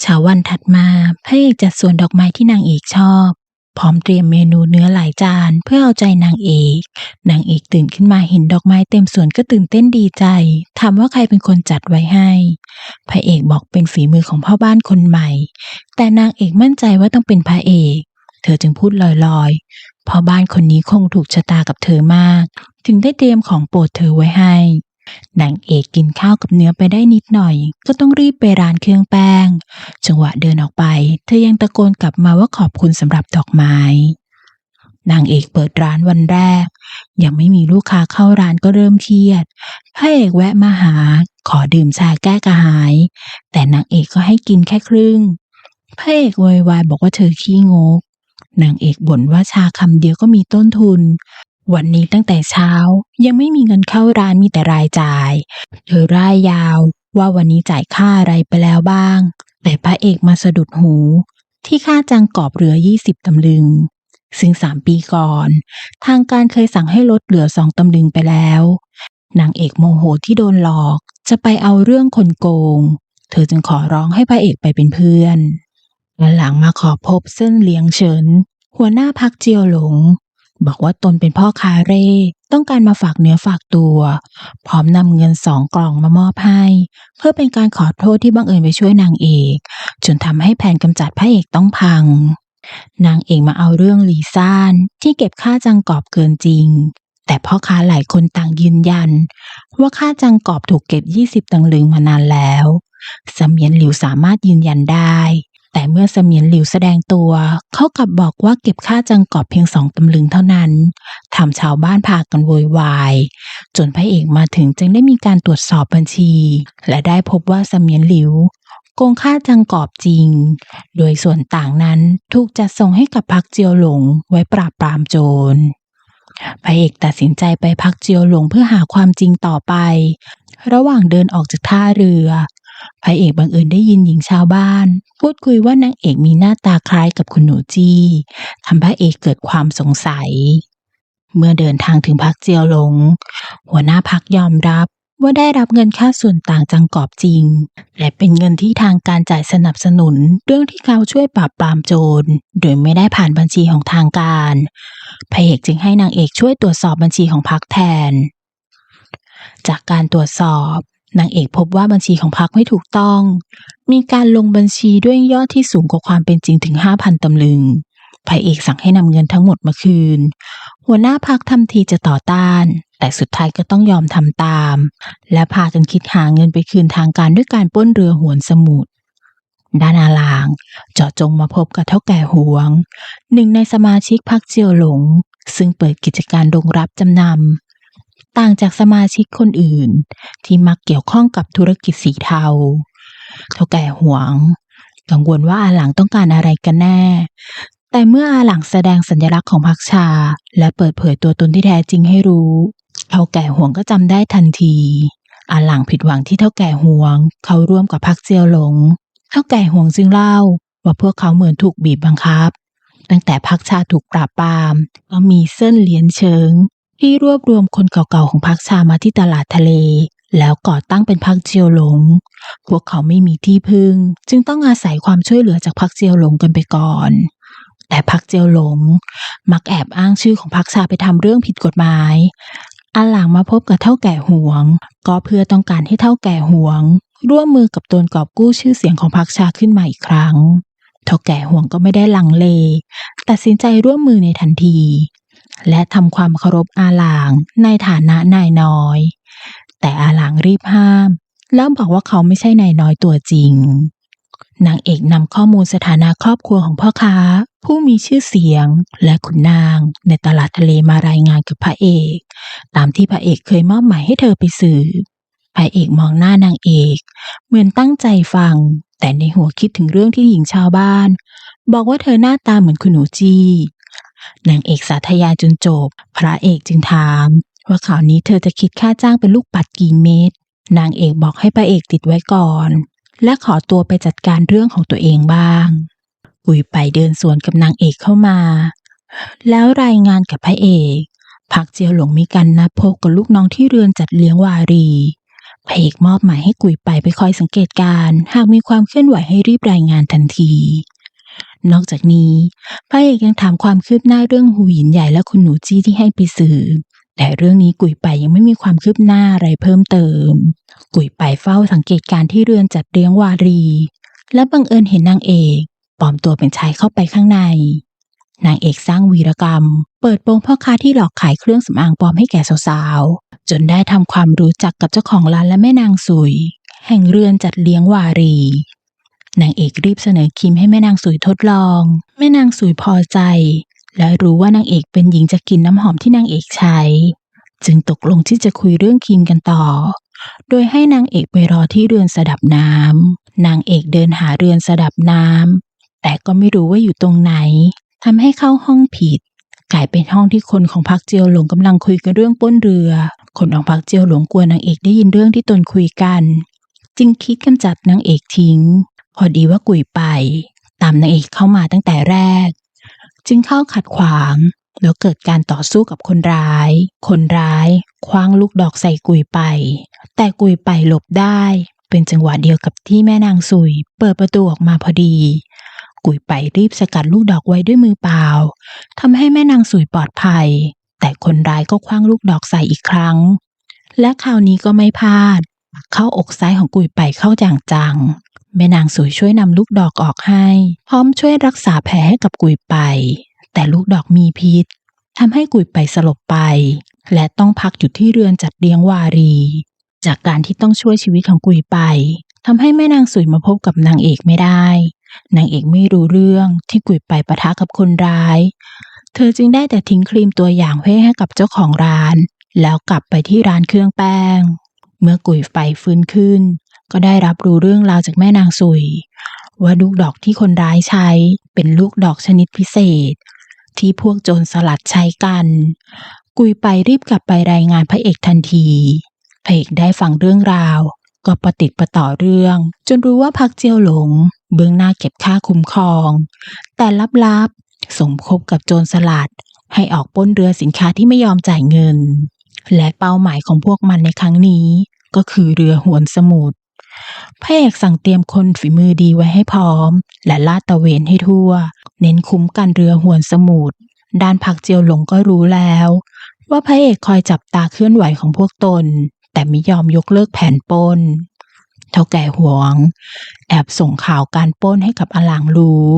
เช้าวันถัดมาพระเอกจัดสวนดอกไม้ที่นางเอกชอบ พร้อมเตรียมเมนูเนื้อหลายจานเพื่อเอาใจนางเอก นางเอกตื่นขึ้นมาเห็นดอกไม้เต็มสวนก็ตื่นเต้นดีใจ ถามว่าใครเป็นคนจัดไว้ให้ พระเอกบอกเป็นฝีมือของพ่อบ้านคนใหม่ แต่นางเอกมั่นใจว่าต้องเป็นพระเอก เธอจึงพูดลอยๆพ่อบ้านคนนี้คงถูกชะตากับเธอมาก ถึงได้เตรียมของโปรดเธอไว้ให้ นางเอกกินข้าวกับเนื้อไปได้นิดหน่อย ก็ต้องรีบไปร้านเครื่องแป้ง จังหวะเดินออกไป เธอยังตะโกนกลับมาว่าขอบคุณสำหรับดอกไม้ นางเอกเปิดร้านวันแรก ยังไม่มีลูกค้าเข้าร้านก็เริ่มเครียดพระเอกแวะมาหา ขอดื่มชาแก้กระหาย แต่นางเอกก็ให้กินแค่ครึ่งพระเอกโวยวายบอกว่าเธอขี้งกนางเอกบ่นว่าชาคำเดียวก็มีต้นทุน วันนี้ตั้งแต่เช้ายังไม่มีเงินเข้าร้านมีแต่รายจ่าย เธอร่ายยาวว่าวันนี้จ่ายค่าอะไรไปแล้วบ้าง แต่พระเอกมาสะดุดหู ที่ค่าจังกอบเรือ 20 ตำลึง ซึ่งสามปีก่อน ทางการเคยสั่งให้ลดเหลือสองตำลึงไปแล้ว นางเอกโมโหที่โดนหลอก จะไปเอาเรื่องคนโกง เธอจึงขอร้องให้พระเอกไปเป็นเพื่อนและหลังมาขอพบเส้นเลี้ยงเฉิน หัวหน้าพักเจียวหลง บอกว่าตนเป็นพ่อค้าเร่ ต้องการมาฝากเนื้อฝากตัว พร้อมนำเงินสองกล่องมามอบให้ เพื่อเป็นการขอโทษที่บังเอิญไปช่วยนางเอก จนทำให้แผนกำจัดพระเอกต้องพัง นางเอกมาเอาเรื่องลีซ่านที่เก็บค่าจังกอบเกินจริง แต่พ่อค้าหลายคนต่างยืนยัน ว่าค่าจังกอบถูกเก็บ 20 ตังลึงมานานแล้วสมียนหลิวสามารถยืนยันได้ แต่เมื่อเสมียนหลิวแสดงตัว เขากลับบอกว่าเก็บค่าจังกอบเพียงสองตำลึงเท่านั้นทำชาวบ้านพากันโวยวาย จนพระเอกมาถึงจึงได้มีการตรวจสอบบัญชี และได้พบว่าเสมียนหลิวโกงค่าจังกอบจริง โดยส่วนต่างนั้นถูกจัดส่งให้กับพักเจียวหลงไว้ปราบปรามโจรพระเอกตัดสินใจไปพักเจียวหลงเพื่อหาความจริงต่อไป ระหว่างเดินออกจากท่าเรือ พระเอกบังเอิญได้ยินหญิงชาวบ้าน พูดคุยว่านางเอกมีหน้าตาคล้ายกับคุณหนูจี้ทำพระเอกเกิดความสงสัย เมื่อเดินทางถึงพักเจียวหลง หัวหน้าพักยอมรับว่าได้รับเงินค่าส่วนต่างจังกอบจริง และเป็นเงินที่ทางการจ่ายสนับสนุน เรื่องที่เขาช่วยปราบปรามโจร โดยไม่ได้ผ่านบัญชีของทางการพระเอกจึงให้นางเอกช่วยตรวจสอบบัญชีของพักแทน จากการตรวจสอบ นางเอกพบว่าบัญชีของพักไม่ถูกต้อง มีการลงบัญชีด้วยยอดที่สูงกว่าความเป็นจริงถึง 5,000ตำลึงพระเอกสั่งให้นำเงินทั้งหมดมาคืน หัวหน้าพักทำทีจะต่อต้าน แต่สุดท้ายก็ต้องยอมทำตาม และพากันคิดหาเงินไปคืนทางการด้วยการป้นเรือหวนสมุทรด้านอาลาง เจาะจงมาพบกับเท่าแก่หวง หนึ่งในสมาชิกพักเจียวหลง ซึ่งเปิดกิจการโรงรับจำนำ ต่างจากสมาชิกคนอื่น ที่มักเกี่ยวข้องกับธุรกิจสีเทาเท่าแก่หวง กังวลว่าอาหลังต้องการอะไรกันแน่ แต่เมื่ออาหลังแสดงสัญลักษณ์ของพรรคชา และเปิดเผยตัวตนที่แท้จริงให้รู้เท่าแก่หวงก็จำได้ทันทีอาหลังผิดหวังที่เท่าแก่หวง เขาร่วมกับพรรคเจียวหลง เท่าแก่หวงจึงเล่า ว่าพวกเขาเหมือนถูกบีบบังคับ ตั้งแต่พรรคชาถูกปราบปรามก็มีเส้นเลียนเชิง ที่รวบรวมคนเก่าๆของพรรคชามาที่ตลาดทะเล แล้วก่อตั้งเป็นพรรคเจียวหลง พวกเขาไม่มีที่พึ่ง จึงต้องอาศัยความช่วยเหลือจากพรรคเจียวหลงกันไปก่อน แต่พรรคเจียวหลง มักแอบอ้างชื่อของพรรคชาไปทำเรื่องผิดกฎหมายอันหลังมาพบกับเท่าแก่หวง ก็เพื่อต้องการให้เท่าแก่หวง ร่วมมือกับตนกอบกู้ชื่อเสียงของพรรคชาขึ้นมาอีกครั้งเท่าแก่หวงก็ไม่ได้ลังเล ตัดสินใจร่วมมือในทันที และทำความเคารพอาหลางในฐานะนายน้อย แต่อาหลางรีบห้าม แล้วบอกว่าเขาไม่ใช่นายน้อยตัวจริงนางเอกนำข้อมูลสถานะครอบครัวของพ่อค้า ผู้มีชื่อเสียงและขุนนาง ในตลาดทะเลมารายงานกับพระเอก ตามที่พระเอกเคยมอบหมายให้เธอไปสืบพระเอกมองหน้านางเอก เหมือนตั้งใจฟัง แต่ในหัวคิดถึงเรื่องที่หญิงชาวบ้าน บอกว่าเธอหน้าตาเหมือนคุณหนูจี นางเอกสาธยาจนจบ พระเอกจึงถาม ว่าข่าวนี้เธอจะคิดค่าจ้างเป็นลูกปัดกี่เม็ดนางเอกบอกให้พระเอกติดไว้ก่อน และขอตัวไปจัดการเรื่องของตัวเองบ้างอุยไปเดินสวนกับนางเอกเข้ามา แล้วรายงานกับพระเอกพักเจียวหลงมีการนัดพบกับลูกน้องที่เรือนจัดเลี้ยงวารีพระเอกมอบหมายให้กุยไปไปคอยสังเกตการ หากมีความเคลื่อนไหวให้รีบรายงานทันที นอกจากนี้พระเอกยังถามความคืบหน้าเรื่องหูหยินใหญ่และคุณหนูจี้ที่ให้ไปสืบแต่เรื่องนี้กุยไปยังไม่มีความคืบหน้าอะไรเพิ่มเติม กุยไปเฝ้าสังเกตการณ์ที่เรือนจัดเลี้ยงวารี และบังเอิญเห็นนางเอกปลอมตัวเป็นชายเข้าไปข้างใน นางเอกสร้างวีรกรรม เปิดโปงพ่อค้าที่หลอกขายเครื่องสำอางปลอมให้แก่สาวๆ จนได้ทำความรู้จักกับเจ้าของร้านและแม่นางสุย แห่งเรือนจัดเลี้ยงวารี นางเอกรีบเสนอครีมให้แม่นางสุยทดลอง แม่นางสุยพอใจ และรู้ว่านางเอกเป็นหญิงจะกินน้ำหอมที่นางเอกใช้ จึงตกลงที่จะคุยเรื่องครีมกันต่อ โดยให้นางเอกไปรอที่เรือนสดับน้ำนางเอกเดินหาเรือนสดับน้ำแต่ก็ไม่รู้ว่าอยู่ตรงไหนทำให้เข้าห้องผิด กลายเป็นห้องที่คนของพักเจียวหลงกำลังคุยกันเรื่องป้นเรือ คนของพักเจียวหลงกลัวนางเอกได้ยินเรื่องที่ตนคุยกัน จึงคิดกำจัดนางเอกทิ้ง พอดีว่ากุยไป ตามนางเอกเข้ามาตั้งแต่แรก จึงเข้าขัดขวาง แล้วเกิดการต่อสู้กับคนร้าย คนร้ายคว้างลูกดอกใส่กุยไป แต่กุยไปหลบได้ เป็นจังหวะเดียวกับที่แม่นางสุย เปิดประตูออกมาพอดี กุยไปรีบสกัดลูกดอกไว้ด้วยมือเปล่าทำให้แม่นางสุยปลอดภัย แต่คนร้ายก็คว้างลูกดอกใส่อีกครั้ง และคราวนี้ก็ไม่พลาดเข้าอกซ้ายของกุยไปเข้าอย่างจัง แม่นางสวยช่วยนำลูกดอกออกให้ พร้อมช่วยรักษาแผลให้กับกุยไป แต่ลูกดอกมีพิษทำให้กุยไปสลบไป และต้องพักอยู่ที่เรือนจัดเลี้ยงวารี จากการที่ต้องช่วยชีวิตของกุยไปทำให้แม่นางสวยมาพบกับนางเอกไม่ได้ นางเอกไม่รู้เรื่องที่กุยไปปะทะกับคนร้าย เธอจึงได้แต่ทิ้งครีมตัวอย่างเพ่ให้กับเจ้าของร้าน แล้วกลับไปที่ร้านเครื่องแป้ง เมื่อกุยไฟฟื้นขึ้น ก็ได้รับรู้เรื่องราวจากแม่นางสุย ว่าลูกดอกที่คนร้ายใช้เป็นลูกดอกชนิดพิเศษ ที่พวกโจรสลัดใช้กัน กุยไปรีบกลับไปรายงานพระเอกทันทีพระเอกได้ฟังเรื่องราว ก็ประติดประต่อเรื่อง จนรู้ว่าพักเจียวหลง เบื้องหน้าเก็บค่าคุ้มครอง แต่ลับๆสมคบกับโจรสลัดให้ออกป้นเรือสินค้าที่ไม่ยอมจ่ายเงิน และเป้าหมายของพวกมันในครั้งนี้ ก็คือเรือหวนสมุทร พระเอกสั่งเตรียมคนฝีมือดีไว้ให้พร้อม และลาดตะเวนให้ทั่ว เน้นคุ้มกันเรือหวนสมุทรด้านพักเจียวหลงก็รู้แล้ว ว่าพระเอกคอยจับตาเคลื่อนไหวของพวกตน แต่ไม่ยอมยกเลิกแผนปล้นเท่าแก่หวง แอบส่งข่าวการปล้นให้กับอลังรู้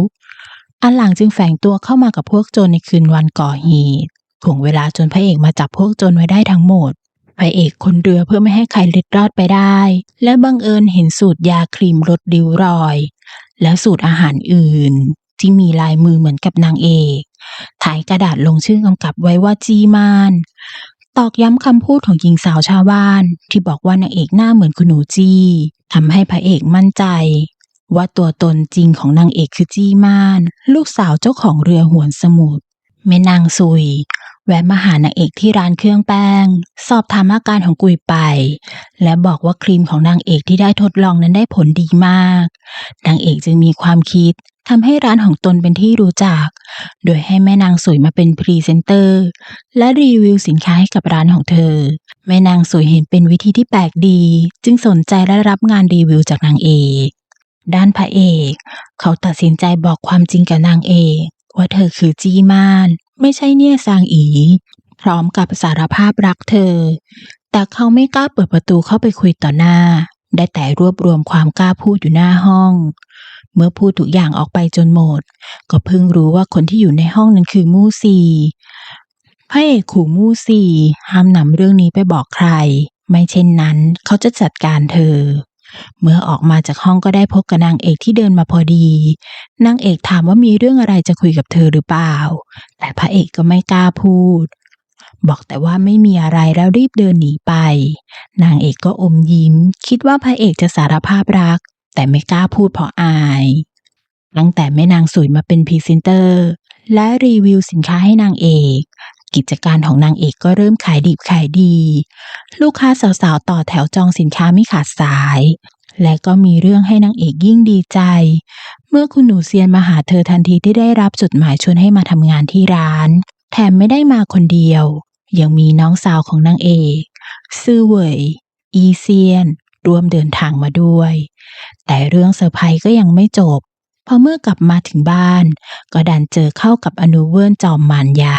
อลังจึงแฝงตัวเข้ามากับพวกโจรในคืนวันก่อเหตุถ่วงเวลาจนพระเอกมาจับพวกโจรไว้ได้ทั้งหมด พระเอกคนเรือเพื่อไม่ให้ใครเล็ดรอดไปได้ และบังเอิญเห็นสูตรยาครีมลดริ้วรอย และสูตรอาหารอื่น ที่มีลายมือเหมือนกับนางเอกถ่ายกระดาษลงชื่อกำกับไว้ว่าจีมานตอกย้ำคำพูดของหญิงสาวชาวบ้าน ที่บอกว่านางเอกหน้าเหมือนคุณหนูจีทำให้พระเอกมั่นใจ ว่าตัวตนจริงของนางเอกคือจีมาน ลูกสาวเจ้าของเรือหวนสมุทรแม่นางซุย แวะมาหานางเอกที่ร้านเครื่องแป้ง สอบถามอาการของกุยไป และบอกว่าครีมของนางเอกที่ได้ทดลองนั้นได้ผลดีมาก นางเอกจึงมีความคิดทำให้ร้านของตนเป็นที่รู้จัก โดยให้แม่นางสวยมาเป็นพรีเซนเตอร์ และรีวิวสินค้าให้กับร้านของเธอ แม่นางสวยเห็นเป็นวิธีที่แปลกดี จึงสนใจและรับงานรีวิวจากนางเอกด้านพระเอก เขาตัดสินใจบอกความจริงกับนางเอกว่าเธอคือจีมาน ไม่ใช่เนี่ยซางอี พร้อมกับสารภาพรักเธอ แต่เขาไม่กล้าเปิดประตูเข้าไปคุยต่อหน้า ได้แต่รวบรวมความกล้าพูดอยู่หน้าห้อง เมื่อพูดทุกอย่างออกไปจนหมด ก็เพิ่งรู้ว่าคนที่อยู่ในห้องนั้นคือมู่ซีพระเอกขู่มู่ซีห้ามนำเรื่องนี้ไปบอกใคร ไม่เช่นนั้นเขาจะจัดการเธอ เมื่อออกมาจากห้องก็ได้พบกับนางเอกที่เดินมาพอดี นางเอกถามว่ามีเรื่องอะไรจะคุยกับเธอหรือเปล่า แต่พระเอกก็ไม่กล้าพูด บอกแต่ว่าไม่มีอะไรแล้วรีบเดินหนีไป นางเอกก็อมยิ้ม คิดว่าพระเอกจะสารภาพรัก แต่ไม่กล้าพูดเพราะอาย ตั้งแต่แม่นางสวยมาเป็นพรีเซนเตอร์ และรีวิวสินค้าให้นางเอก กิจการของนางเอกก็เริ่มขายดิบขายดี ลูกค้าสาวๆ ต่อแถวจองสินค้าไม่ขาดสาย และก็มีเรื่องให้นางเอกยิ่งดีใจ เมื่อคุณหนูเซียนมาหาเธอทันทีที่ได้รับจดหมายชวนให้มาทำงานที่ร้าน แถมไม่ได้มาคนเดียว ยังมีน้องสาวของนางเอกซื่อเวยอีเซียนร่วมเดินทางมาด้วย แต่เรื่องเซอร์ไพรส์ก็ยังไม่จบพราะเมื่อกลับมาถึงบ้าน ก็ดันเจอเข้ากับอนูเวิร์นจอมมารยา